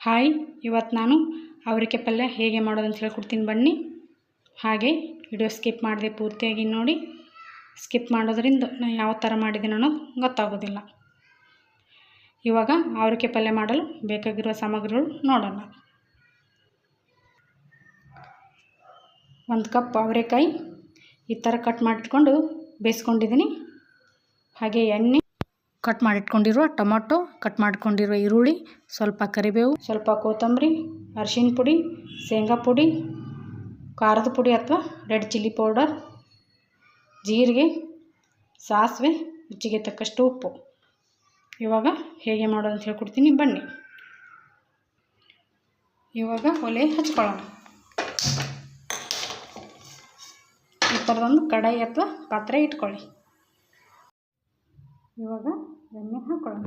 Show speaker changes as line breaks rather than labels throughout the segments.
Hi ಇವತ್ತು ನಾನು ಅವರಿಕೆ ಪಲ್ಯ ಹೇಗೆ ಮಾಡೋದು ಅಂತ ಹೇಳ್ಕೊಡ್ತೀನಿ ಬನ್ನಿ. ಹಾಗೆ ವಿಡಿಯೋ ಸ್ಕಿಪ್ ಮಾಡಿದೆ ಪೂರ್ತಿಯಾಗಿ ನೋಡಿ. ಸ್ಕಿಪ್ ಮಾಡೋದ್ರಿಂದ ನಾನು ಯಾವ ಥರ ಮಾಡಿದ್ದೀನಿ ಅನ್ನೋದು ಗೊತ್ತಾಗೋದಿಲ್ಲ. ಇವಾಗ ಅವರಿಕೆ ಪಲ್ಯ ಮಾಡಲು ಬೇಕಾಗಿರುವ ಸಾಮಗ್ರಿಗಳು ನೋಡೋಣ. ಒಂದು ಕಪ್ ಅವರೆಕಾಯಿ ಈ ಥರ ಕಟ್ ಮಾಡಿಟ್ಕೊಂಡು ಬೇಯಿಸ್ಕೊಂಡಿದ್ದೀನಿ. ಹಾಗೆ ಎಣ್ಣೆ ಕಟ್ ಮಾಡಿಟ್ಕೊಂಡಿರುವ ಟೊಮೊಟೊ, ಕಟ್ ಮಾಡಿಕೊಂಡಿರುವ ಈರುಳ್ಳಿ, ಸ್ವಲ್ಪ ಕರಿಬೇವು, ಸ್ವಲ್ಪ ಕೊತ್ತಂಬರಿ ಅರಿಶಿನ ಪುಡಿ, ಶೇಂಗಾ ಪುಡಿ, ಖಾರದ ಪುಡಿ ಅಥವಾ ರೆಡ್ ಚಿಲ್ಲಿ ಪೌಡರ್, ಜೀರಿಗೆ, ಸಾಸಿವೆ, ರುಚಿಗೆ ತಕ್ಕಷ್ಟು ಉಪ್ಪು. ಇವಾಗ ಹೇಗೆ ಮಾಡೋದು ಅಂತ ಹೇಳ್ಕೊಡ್ತೀನಿ, ಬನ್ನಿ. ಇವಾಗ ಒಲೆ ಹಚ್ಕೊಳ್ಳೋಣ. ಈ ಥರದೊಂದು ಕಡಾಯಿ ಅಥವಾ ಪಾತ್ರೆ ಇಟ್ಕೊಳ್ಳಿ. ಇವಾಗ ಎಣ್ಣೆ ಹಾಕೊಳ್ಳೋಣ.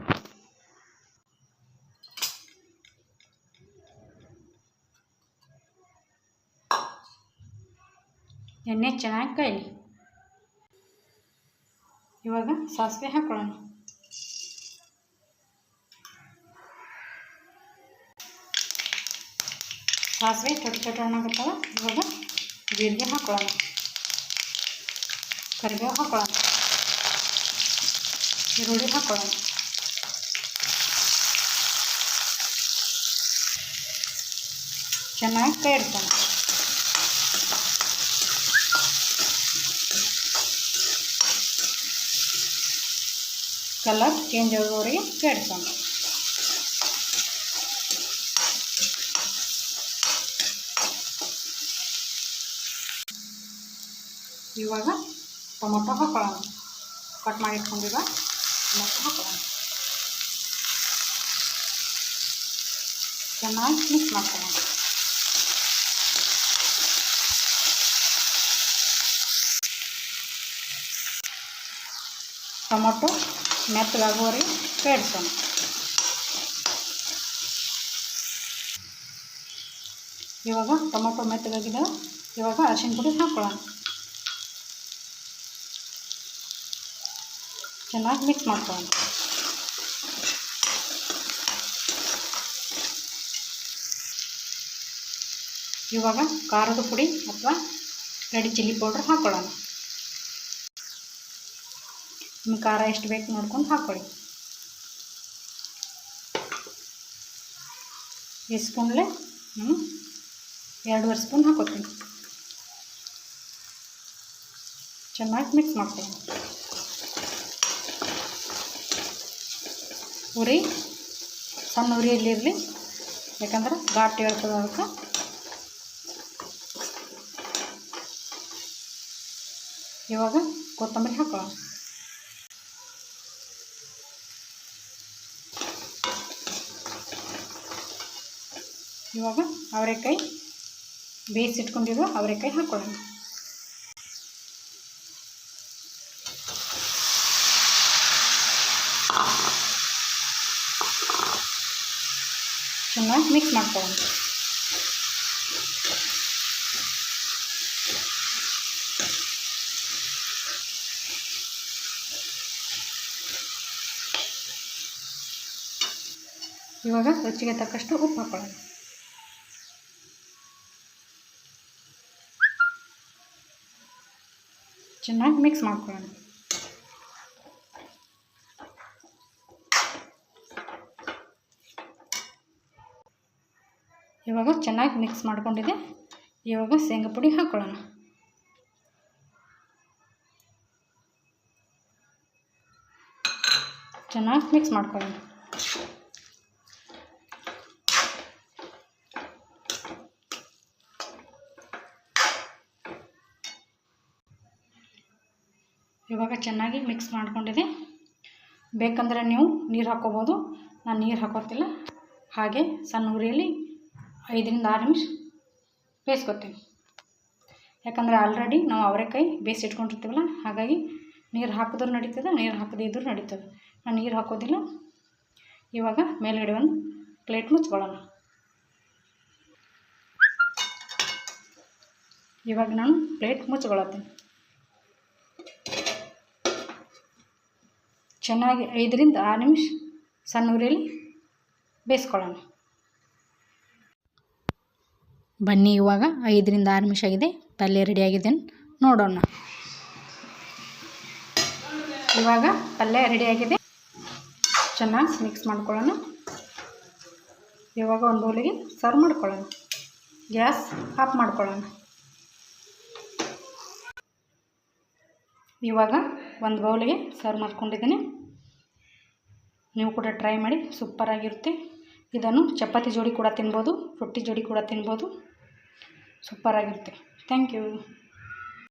ಎಣ್ಣೆ ಚೆನ್ನಾಗಿ ಕಾಯಲಿ ಇವಾಗ ಸಾಸಿವೆ ಹಾಕೊಳ್ಳೋಣ. ಸಾಸಿವೆ ಚೊಟ್ಟ ಹಣ್ಣಾಗುತ್ತವ ಇವಾಗ ಜೀರಿಗೆ ಹಾಕೊಳ್ಳೋಣ. ಕರಿಬೇವು ಹಾಕೊಳ್ಳೋಣ. ಈರುಳ್ಳಿ ಹಾಕೋಣ. ಚೆನ್ನಾಗಿ ಕೈ ಕಲರ್ ಚೇಂಜ್ ಆಗೋವರೆಗೆ ಕೆಡ್ಸೋಣ ಇವಾಗ ಟೊಮೊಟೊ ಹಾಕೊಳ್ಳೋಣ ಕಟ್ ಮಾಡಿ ಇಟ್ಕೊಂಡಿರುವ ಟೊಮೊಟೊ ಹಾಕೊಳ್ಳೋಣ ಚೆನ್ನಾಗಿ ಮಿಕ್ಸ್ ಮಾಡ್ಕೊಳ್ಳೋಣ ಟೊಮೊಟೊ ಮೆತ್ತಗಾಗುವವರೆಗೆ ಬೇಡಿಸೋಣ ಇವಾಗ ಟೊಮೊಟೊ ಮೆತ್ತಗಾಗಿದೆ ಇವಾಗ ಅರಿಶಿನ ಪುಡಿ ಹಾಕ್ಕೊಳ್ಳೋಣ ಚೆನ್ನಾಗಿ ಮಿಕ್ಸ್ ಮಾಡ್ಕೊಳ್ಳೋಣ ಇವಾಗ ಖಾರದ ಪುಡಿ ಅಥವಾ ರೆಡಿ ಚಿಲ್ಲಿ ಪೌಡ್ರ್ ಹಾಕ್ಕೊಳ್ಳೋಣ ನಿಮ್ಗೆ ಖಾರ ಎಷ್ಟು ಬೇಕು ನೋಡ್ಕೊಂಡು ಹಾಕ್ಕೊಳ್ಳಿ ಈ ಸ್ಪೂನ್ಲೆ ಹ್ಞೂ ಎರಡೂವರೆ ಸ್ಪೂನ್ ಹಾಕೋತೀನಿ. ಚೆನ್ನಾಗಿ ಮಿಕ್ಸ್ ಮಾಡ್ತೀನಿ ಉರಿ, ಸಣ್ಣ ಉರಿಯಲ್ಲಿರಲಿ ಯಾಕಂದ್ರೆ ಗಾಟಿ ಇರ್ತದೆ ಅದಕ್ಕೆ. ಇವಾಗ ಕೊತ್ತಂಬರಿ ಹಾಕೋ ಇವಾಗ ಅವರೆಕಾಯಿ ಬೇಯಿಸಿಟ್ಕೊಂಡಿರೋ ಅವರೆಕಾಯಿ ಹಾಕೊಳ್ಳೋಣ. ಚೆನ್ನಾಗಿ ಮಿಕ್ಸ್ ಮಾಡ್ಕೊಳ್ಳೋಣ ಇವಾಗ ರುಚಿಗೆ ತಕ್ಕಷ್ಟು ಉಪ್ಪು ಹಾಕೊಳ್ಳೋಣ. ಚೆನ್ನಾಗಿ ಮಿಕ್ಸ್ ಮಾಡ್ಕೊಳ್ಳೋಣ. ಇವಾಗ ಚೆನ್ನಾಗಿ ಮಿಕ್ಸ್ ಮಾಡ್ಕೊಂಡಿದೆ ಇವಾಗ ಶೇಂಗಾ ಪುಡಿ ಹಾಕ್ಕೊಳ್ಳೋಣ ಚೆನ್ನಾಗಿ ಮಿಕ್ಸ್ ಮಾಡ್ಕೊಳ್ಳೋಣ. ಇವಾಗ ಚೆನ್ನಾಗಿ ಮಿಕ್ಸ್ ಮಾಡ್ಕೊಂಡಿದೆ ಬೇಕಂದರೆ ನೀವು ನೀರು ಹಾಕ್ಕೋಬೋದು. ನಾನು ನೀರು ಹಾಕೋತಿಲ್ಲ. ಹಾಗೆ ಸಣ್ಣ ಉರಿಯಲ್ಲಿ ಐದರಿಂದ ಆರು ನಿಮಿಷ ಬೇಯಿಸ್ಕೊತೀವಿ ಯಾಕಂದರೆ ಆಲ್ರೆಡಿ ನಾವು ಅವರೆಕಾಯಿ ಬೇಯಿಸಿ ಇಟ್ಕೊಂಡಿರ್ತೀವಲ್ಲ, ಹಾಗಾಗಿ ನೀರು ಹಾಕಿದ್ರು ನಡೀತದೆ, ನೀರು ಹಾಕದೇ ಇದ್ರೂ ನಡೀತದೆ. ನಾನು ನೀರು ಹಾಕೋದಿಲ್ಲ. ಇವಾಗ ಮೇಲ್ಗಡೆ ಒಂದು ಪ್ಲೇಟ್ ಮುಚ್ಕೊಳ್ಳೋಣ. ಇವಾಗ ನಾನು ಪ್ಲೇಟ್ ಮುಚ್ಕೊಳತ್ತೀನಿ ಚೆನ್ನಾಗಿ ಐದರಿಂದ ಆರು ನಿಮಿಷ ಸಣ್ಣ ಉರಿಯಲ್ಲಿ ಬೇಯಿಸ್ಕೊಳ್ಳೋಣ. ಬನ್ನಿ ಇವಾಗ ಐದರಿಂದ ಆರು ನಿಮಿಷ ಆಗಿದೆ. ಪಲ್ಯ ರೆಡಿಯಾಗಿದೆ ನೋಡೋಣ. ಇವಾಗ ಪಲ್ಯ ರೆಡಿಯಾಗಿದೆ ಚೆನ್ನಾಗಿ ಮಿಕ್ಸ್ ಮಾಡ್ಕೊಳ್ಳೋಣ. ಇವಾಗ ಒಂದು ಬೌಲಿಗೆ ಸರ್ವ್ ಮಾಡ್ಕೊಳ್ಳೋಣ. ಗ್ಯಾಸ್ ಆಫ್ ಮಾಡ್ಕೊಳ್ಳೋಣ. ಇವಾಗ ಒಂದು ಬೌಲಿಗೆ ಸರ್ವ್ ಮಾಡ್ಕೊಂಡಿದ್ದೀನಿ. ನೀವು ಕೂಡ ಟ್ರೈ ಮಾಡಿ ಸೂಪರಾಗಿರುತ್ತೆ ಇದನ್ನು ಚಪಾತಿ ಜೋಡಿ ಕೂಡ ತಿನ್ಬೋದು, ರೊಟ್ಟಿ ಜೋಡಿ ಕೂಡ ತಿನ್ಬೋದು. ಸೂಪರಾಗಿರುತ್ತೆ. Thank you.